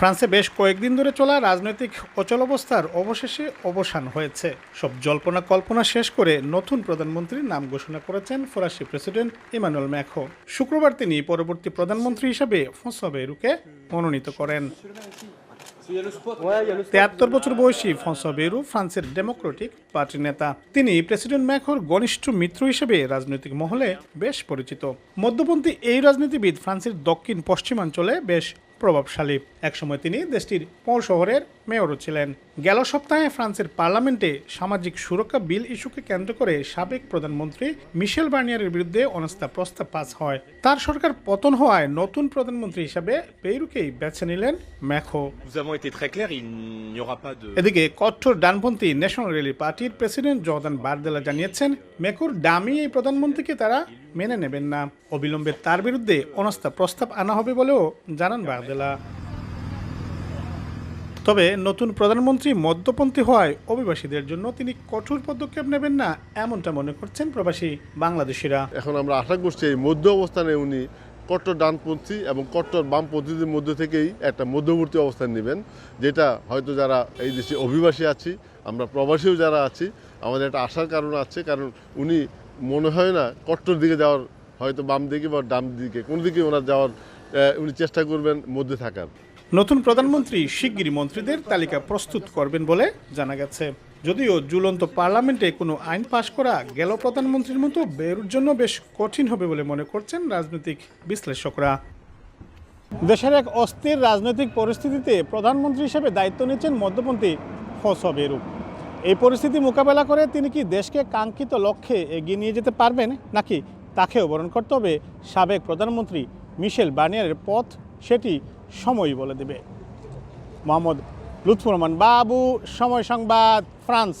ফ্রান্সে বেশ কয়েকদিন ধরে চলা রাজনৈতিক অচল অবস্থার অবশেষে অবসান হয়েছে। সব জল্পনা কল্পনা শেষ করে নতুন প্রধানমন্ত্রীর নাম ঘোষণা করেছেন ফরাসি প্রেসিডেন্ট ইমানুয়েল ম্যাখো। শুক্রবার তিনি পরবর্তী প্রধানমন্ত্রী হিসেবে ফসা বেরুকে মনোনীত করেন। তেয়াত্তর বছর বয়সী ফসা বেরু ফ্রান্সের ডেমোক্রেটিক পার্টির নেতা। তিনি প্রেসিডেন্ট ম্যাখোর ঘনিষ্ঠ মিত্র হিসেবে রাজনৈতিক মহলে বেশ পরিচিত। মধ্যপন্থী এই রাজনীতিবিদ ফ্রান্সের দক্ষিণ পশ্চিমাঞ্চলে বেশ প্রভাবশালী। একসময় তিনি দেশটির পৌ শহরের মেয়রও ছিলেন। গেল সপ্তাহে ফ্রান্সের পার্লামেন্টে সামাজিক সুরক্ষা বিল ইস্যুকে কেন্দ্র করে সাবেক প্রধানমন্ত্রী মিশেল বার্নিয়ারের বিরুদ্ধে অনাস্থা প্রস্তাব পাস হয়। তার সরকার পতন হওয়ায় নতুন প্রধানমন্ত্রী হিসাবে পেরুকেই বেছে নিলেন ম্যাখো. এদিকে কঠোর ডানপন্থী ন্যাশনাল রেলি পার্টির প্রেসিডেন্ট জর্দান বারদেলা জানিয়েছেন মেকুর ডামি এই প্রধানমন্ত্রীকে তারা মেনে নেবেন না। অবিলম্বে তার বিরুদ্ধে অনাস্থা প্রস্তাব আনা হবে বলেও জানান বারদেলা। তবে নতুন প্রধানমন্ত্রী মধ্যপন্থী হওয়ায় অভিবাসীদের জন্য তিনি কঠোর পদক্ষেপ নেবেন না, এমনটা মনে করছেন প্রবাসী বাংলাদেশিরা। এখন আমরা আশা করছি এই মধ্য অবস্থানে উনি কট্টর ডানপন্থী এবং কট্টর বামপন্থীদের মধ্যে থেকেই একটা মধ্যবর্তী অবস্থান নেবেন, যেটা হয়তো যারা এই দেশে অভিবাসী আছি, আমরা প্রবাসীও যারা আছি, আমাদের একটা আশার কারণ আছে, কারণ উনি মনে হয় না কট্টর দিকে যাওয়ার, হয়তো বাম দিকে বা ডাম দিকে, কোন দিকে ওনার যাওয়ার উনি চেষ্টা করবেন মধ্যে থাকার। নতুন প্রধানমন্ত্রী শিগগিরই মন্ত্রীদের তালিকা প্রস্তুত করবেন বলে জানা গেছে। যদিও জুলন্ত পার্লামেন্টে কোনো আইন পাশ করা গেল প্রধানমন্ত্রীর মতো বেরুর জন্য বেশ কঠিন হবে বলে মনে করছেন রাজনৈতিক বিশ্লেষকরা। দেশের এক অস্থির রাজনৈতিক পরিস্থিতিতে প্রধানমন্ত্রী হিসেবে দায়িত্ব নিচ্ছেন মধ্যপন্থী ফস বেরু এই পরিস্থিতি মোকাবেলা করে তিনি কি দেশকে কাঙ্ক্ষিত লক্ষ্যে এগিয়ে নিয়ে যেতে পারবেন নাকি তাকেও বরণ করতে হবে সাবেক প্রধানমন্ত্রী মিশেল বার্নিয়ারের পথ সেটি সময় বলে দেবে। মোহাম্মদ লুৎফুর রহমান বাবু সময় সংবাদ ফ্রান্স।